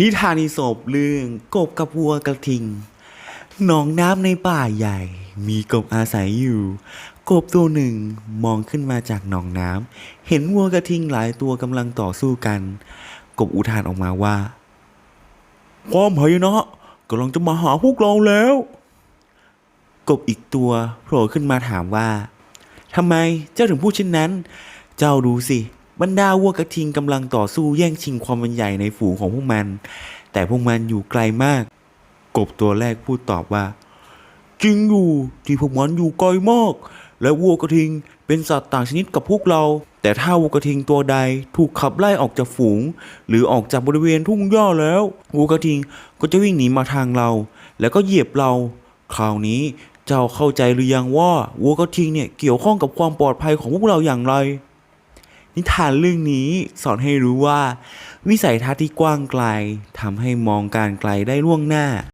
นิทานอีสบเรื่องกบกับวัวกระทิง หนองน้ำในป่าใหญ่ มีกบอาศัยอยู่ กบตัวหนึ่งมองขึ้นมาจากหนองน้ำเห็นวัวกระทิงหลายตัวกำลังต่อสู้กัน กบอุทานออกมาว่า ความหายนะกำลังจะมาหาพวกเราแล้ว กบอีกตัวโผล่ขึ้นมาถามว่าทำไมเจ้าถึงพูดเช่นนั้น เจ้าดูสิ บรรดาวัวกระทิงกำลังต่อสู้แย่งชิงความเป็นใหญ่ในฝูงของพวกมัน แต่พวกมันอยู่ไกลมาก กบตัวแรกพูดตอบว่า จริงอยู่ที่พวกมันอยู่ไกลมาก และวัวกระทิงเป็นสัตว์ต่างชนิดกับพวกเรา แต่ถ้าวัวกระทิงตัวใดถูกขับไล่ออกจากฝูง หรือออกจากบริเวณทุ่งหญ้าแล้ววัวกระทิงก็จะวิ่งหนีมาทางเรา แล้วก็เหยียบเรา คราวนี้เจ้าเข้าใจหรือยังว่าวัวกระทิงเนี่ยเกี่ยวข้องกับความปลอดภัยของพวกเราอย่างไร นิทานเรื่องนี้สอนให้รู้ว่า วิสัยทัศน์ที่กว้างไกลทำให้มองการไกลได้ล่วงหน้า